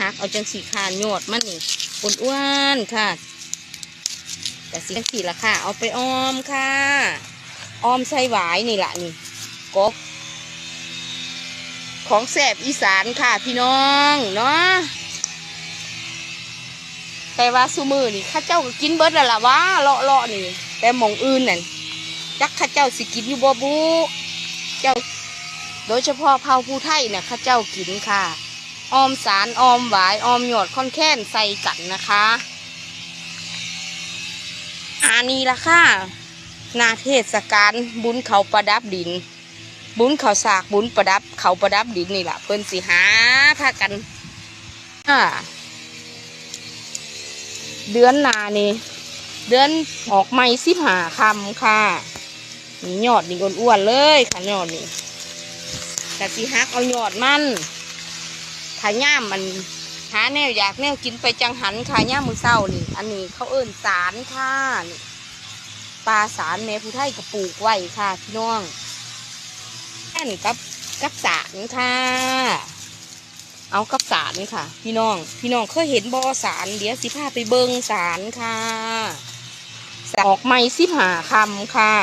หักเอาจังสีขาโยดมันนี่อ้วนๆค่ะแต่สีจังสีละค่ะ เอาไปออมค่ะ ออมใส่หวายนี่ละนี่กบของแสบอีสานค่ะพี่น้องเนาะแต่ว่าซูมือนี่ข้าเจ้าก็กินเบิดแล้วล่ะวะเลาะเลาะๆนี่ แต่มองอื่นนั่นจักข้าเจ้าสิกินอยู่บ่บูเจ้า โดยเฉพาะเผาผู้ไทยเนี่ยข้าเจ้ากินค่ะ ออมสารออมหวายออมหยอดค่อนแค้นใส่กันนะคะอันนี้ละค่ะนาเทศกาลบุญเขาประดับดิน บุญเขาสากบุญประดับ เขาประดับดินนี่แหละเพิ่นสิหาพากันอ่าเดือนนานี่เดือนออกไม่สิบหาคำค่ะนี่ยอดนี่อ้วนๆเลยค่ะยอดนี่แต่สิฮักเอายอดมัน ถ้าย่ามมันหาแนวอยากแนวกินไปจังหันค่ะย่ามมือเศร้านี่ อันนี้เขาเอิ่นสารค่ะนี่ปลาสารแม่ผู้ไทยก็ปลูกไว้ค่ะพี่น้องแน่นกับกับสารค่ะ เอากับสารค่ะ พี่น้อง พี่น้องเคยเห็นบอสารเดี๋ยวสิพาไปเบิงสารค่ะออกไม้สิบหาคำค่ะ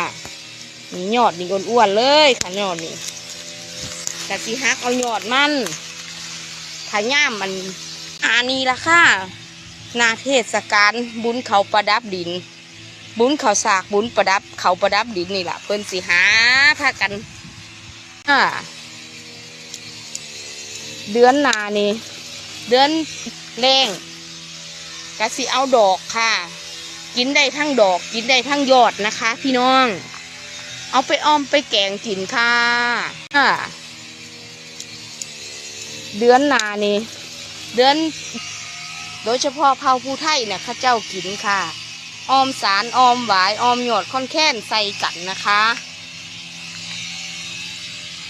นี่ยอดนี่อ้วนๆเลยค่ะยอดนี่แต่สิฮักเอายอดมัน ถ้าย่ามมันอานีละค่ะนาเทศกาลบุญเขาประดับดิน บุญเขาสากบุญประดับ เขาประดับดินนี่แหละเพิ่นสิหาพากันอ่าเดือนนานี่ เดือนแรงกะสิเอาดอกค่ะ กินได้ทั้งดอก กินได้ทั้งยอดนะคะ พี่น้อง เอาไปอ้อมไปแกงกินค่ะอ่า เดือนนานี่ เดือน โดยเฉพาะเผาผู้ไทยเนี่ยข้าเจ้ากินค่ะ ออมสารออมหวายออมหยอดค่อนแค้นใส่กันนะคะ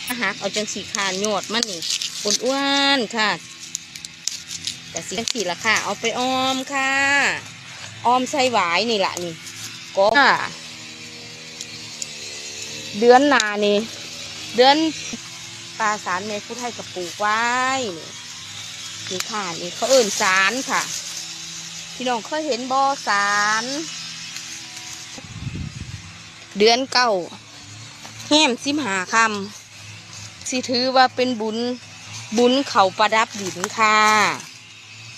อาหักเอาจังสีขาโยดมันนี่อ้วนๆค่ะแต่สีสีละค่ะ เอาไปออมค่ะ ออมใส่หวายนี่แหละนี่กบค่ะเดือนนานี่ เดือน ปลาสารเมผู้ไทยกระปลูกไว้นี่นี่ค่ะนี่เขาเอิ่นสารค่ะ พี่น้องเคยเห็นบอสารเดือนเก้าแห้มสิมหาคำสิถือว่าเป็นบุญบุญเขาประดับดินค่ะ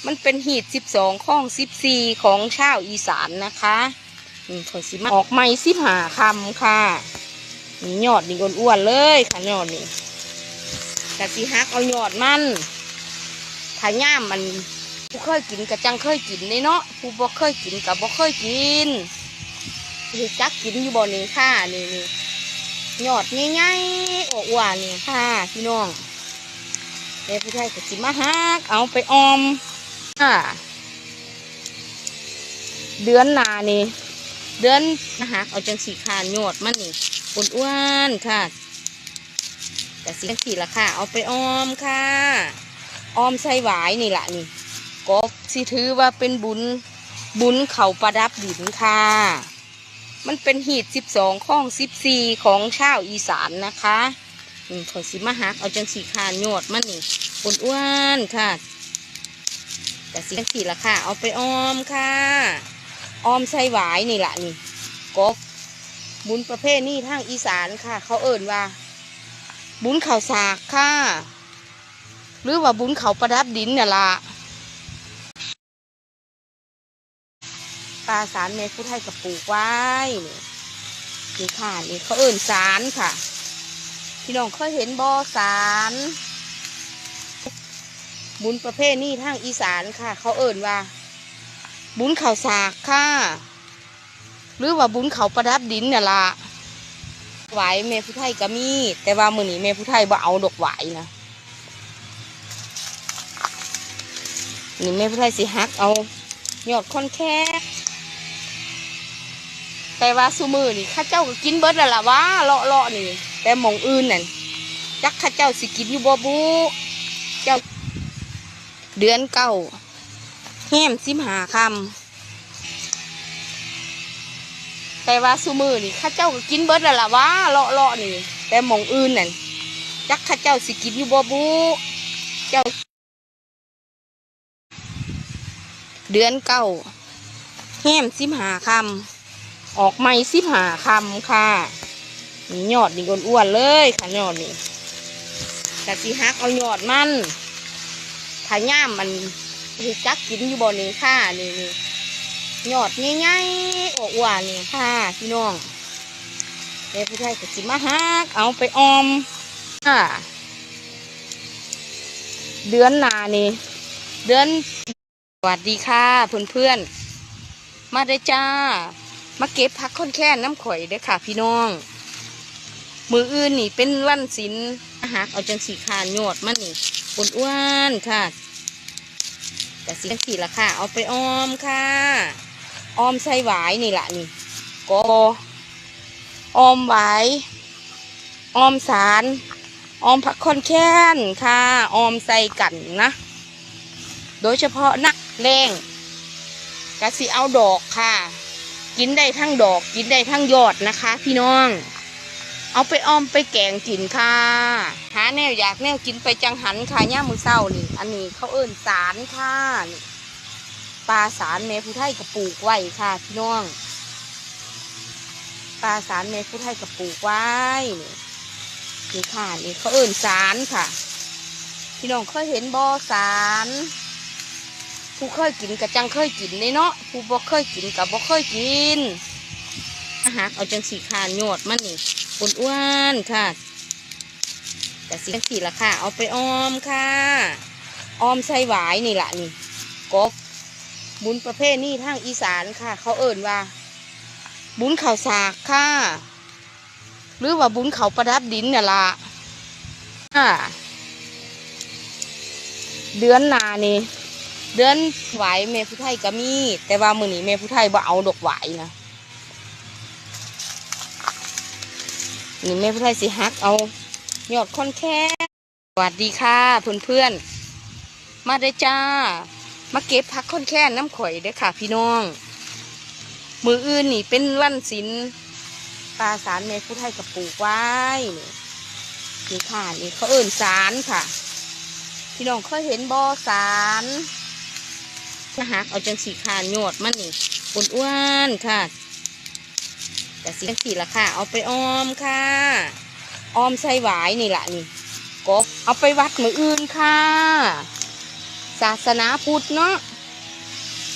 มันเป็นหีดสิบสองข้องสิบสี่ของชาวอีสานนะคะนี่ขอสิมาออกไม่สิบหาคำค่ะนี่ยอดนี่อ้วนๆเลยค่ะยอดนี่ แต่สิฮักเอาหยอดมันถ้าย่ามมันผู้เคยกินกับจังเคยกินเลยเนาะผู้บ่เคยกินกับบ่เคยกินคือจักกินอยู่บ่นี่ค่ะนี่นี่ยอดง่ายๆออกหวานนี่ค่ะพี่น้องเดี๋ยวพี่ชายก็สิมาฮักเอาไปออมค่ะเดือนนานี่เดือนมาฮักเอาจังสีขาโยอดมันนี่อ้วนๆค่ะ แต่สีจังสีละค่ะ เอาไปออมค่ะ ออมใส่หวายนี่แหละนี่กบสิถือว่าเป็นบุญบุญเขาประดับดินค่ะ มันเป็นหีดสิบสองข้องสิบสี่ของชาวอีสานนะคะนี่ขอสิมาหักเอาจังสีขาโยดมันนี่อ้วนค่ะ แต่สีจังสีละค่ะ เอาไปออมค่ะ ออมใส่หวายนี่แหละนี่กบบุญประเภทนี้ทางอีสานค่ะ เขาเอิ่นว่า บุญเขาสากค่ะ หรือว่าบุญเขาประดับดินเนี่ยละปลาสารเมผู้ไทยกับปลูกไว้นี่ค่ะนี่เขาเอิ่นสารค่ะพี่น้องเคยเห็นบอสารบุญประเภทนี้ทางอีสานค่ะ เขาเอิ่นว่า บุญเขาสากค่ะ หรือว่าบุญเขาประดับดินเนี่ยละ หวายเมผู้ไทยก็มี แต่ว่ามือนี้เมผู้ไทยบ่เอาดอกไหวายนะนี่แม่ผู้ไทยสิฮักเอายอดค่อนแค่แต่ว่าซูมือนี่ข้าเจ้าก็กินเบิดแล้วล่ะวะเลาะเลาะนี่ แต่หมองอื่นนั่นจักข้าเจ้าสิกินอยู่บ่บูเจ้าเดือนเก้าแห้มสิมหาคำ แต่ว่าซูมือนี่ข้าเจ้าก็กินเบิดแล้วล่ะวะเลาะเลาะนี่ แต่หมองอื่นนั่นจักข้าเจ้าสิกินอยู่บ่บูเจ้า เดือนเก้าแห้มสิบหาคำออกไม่สิบหาคำค่ะนี่ยอดนี่อ้วนๆเลยค่ะยอดนี่กะสิฮักเอายอดมันถ้าย่ามมันจักกินอยู่บ่นี่ค่ะนี่นี่ หยอดง่ายๆอ้วนๆนี่ค่ะพี่น้องแม่ผู้ชายกะสิมาฮักเอาไปออมค่ะเดือนนานี่เดือนสวัสดีค่ะเพื่อนเพื่อนๆมาได้จ้า มาเก็บพักค่อนแค่นน้ำข่อยเด้อค่ะ พี่น้อง มืออื่นนี่เป็นวันศิลอาหารเอาจังสีขานโยดมันนี่อ้วนๆค่ะแต่สีจังสีละค่ะ เอาไปออมค่ะ ออมใส่หวายนี่แหละนี่ก็ออมหวายออมสารออมผักค่อนแค้นค่ะออมใส่กันนะ โดยเฉพาะนักแรงกะสิเอาดอกค่ะ กินได้ทั้งดอก กินได้ทั้งยอดนะคะ พี่น้อง เอาไปออมไปแกงกินค่ะ หาแนวอยากแนวกินไปจังหันค่ะย่ามือเศร้านี่ อันนี้เขาเอิ้นสารค่ะนี่ ปลาสารแม่ผู้ไทยกระปูกไว้ค่ะพี่น้องปลาสารแม่ผู้ไทยกระปูกไว้นี่นี่ค่ะนี่เขาเอิ่นสารค่ะ พี่น้องเคยเห็นบอสารผู้เคยกินกับจังเคยกินเลยเนาะผู้บ่เคยกินกับบ่เคยกินอาหารเอาจังสีขานโยดมันนี่อ้วนๆค่ะแต่สีสีละค่ะ เอาไปออมค่ะ ออมใส่หวายนี่แหละนี่กบ บุญประเภทนี่ทางอีสานค่ะ เขาเอิ่นว่า บุญข่าวสากค่ะ หรือว่าบุญเขาประดับดินเนี่ยละอ่าเดือนนานี่เดือนไหวเมผู้ไทยก็มี แต่ว่ามือนี้เมผู้ไทยบ่เอาดอกไหวนะนี่เมผู้ไทยสิฮักเอายอดค่อนแค่สวัสดีค่ะเพื่อนเพื่อนๆมาได้จ้า มาเก็บพักค่อนแค่น้ำข่อยเด้อค่ะ พี่น้อง มืออื่นนี่เป็นวันศิลปลาสารแม่ผู้ไทยกระปลูกไว้นี่นี่ค่ะนี่เขาเอิ่นสารค่ะ พี่น้องเคยเห็นบอสารนะฮะเอาจังสีขานโยดมันนี่อ้วนๆค่ะ แต่สีจังสีละค่ะ เอาไปออมค่ะ ออมใส่หวายนี่แหละนี่กบเอาไปวัดมืออื่นค่ะ ศาสนาพุทธเนาะ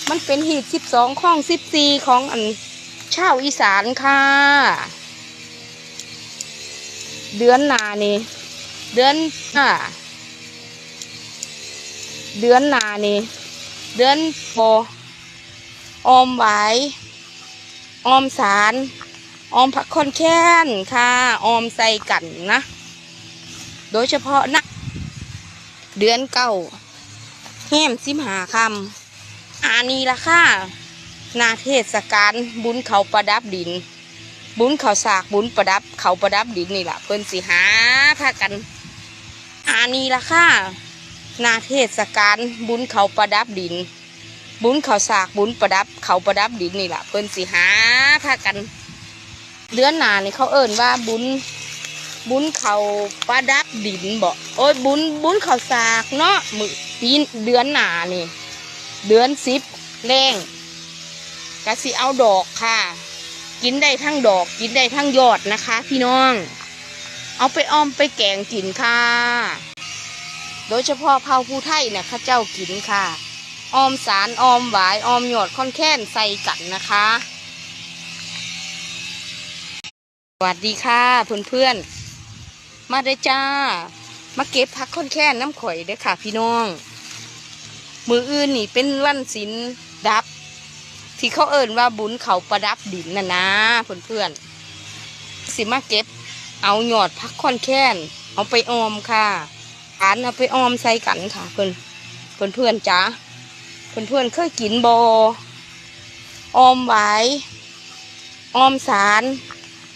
มันเป็นหีดสิบสองข้องสิบสี่ของอันชาวอีสานค่ะ เดือนหนานี่ เดือนอ่าเดือนหนานี่ เดือนโบออมไหวออมสารออมผักคอนแค้นค่ะ ออมใส่กันนะ โดยเฉพาะนักเดือนเก้า แห้มสิมหาคำอานีละค่ะนาเทศกาลบุญเขาประดับดิน บุญเขาสากบุญประดับ เขาประดับดินนี่แหละเพิ่นสิหาพากัน อานี่ละค่ะนาเทศกาลบุญเขาประดับดิน บุญเขาสากบุญประดับ เขาประดับดินนี่แหละเพิ่นสิหาพากันเดือนหนานี่เขาเอิ่นว่าบุญบุญเขาประดับดินบอกโอ้ยบุญบุญเขาสากเนาะมือ ปีเดือนหนานี่ เดือนสิบแรงกะสิเอาดอกค่ะ กินได้ทั้งดอกกินได้ทั้งยอดนะคะ พี่น้อง เอาไปออมไปแกงกินค่ะ โดยเฉพาะเผาผู้ไทยเนี่ยข้าเจ้ากินค่ะออมสารออมหวายออมหยอดค่อนแค้นใส่กันนะคะ สวัสดีค่ะเพื่อนๆ มาได้จ้า มาเก็บพักค่อนแค้นน้ำข่อยเด้อค่ะ พี่น้อง มืออื่นนี่เป็นวันศิลดับ ที่เขาเอิ่นว่าบุญเขาประดับดินน่ะนะเพื่อนๆสิมาเก็บ เอาหยอดพักค่อนแค้นเอาไปออมค่ะอันเอาไปออมใส่กันค่ะเพื่อนเพื่อนเพื่อนจ้าเพื่อนเพื่อนเคยกินโบออมไวายออมสาร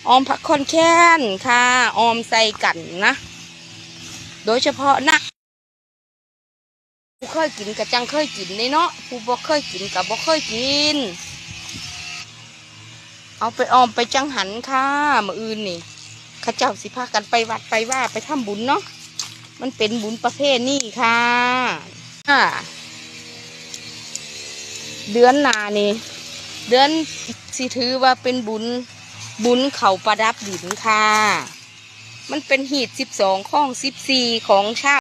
ออมผักค่อนแค้นค่ะ ออมใส่กันนะ โดยเฉพาะนักผู้เคยกินกับจังเคยกินเลยเนาะผู้บ่เคยกินกับบ่เคยกิน เอาไปออมไปจังหันค่ะมื่ออื่นนี่ข้าเจ้าสิพากันไปวัดไปว่าไปทำบุญเนาะมันเป็นบุญประเภทนี่ค่ะอ่าเดือนนานี่ เดือนสิถือว่าเป็นบุญบุญเขาประดับดินค่ะ มันเป็นหีดสิบสองข้องสิบสี่ของชาว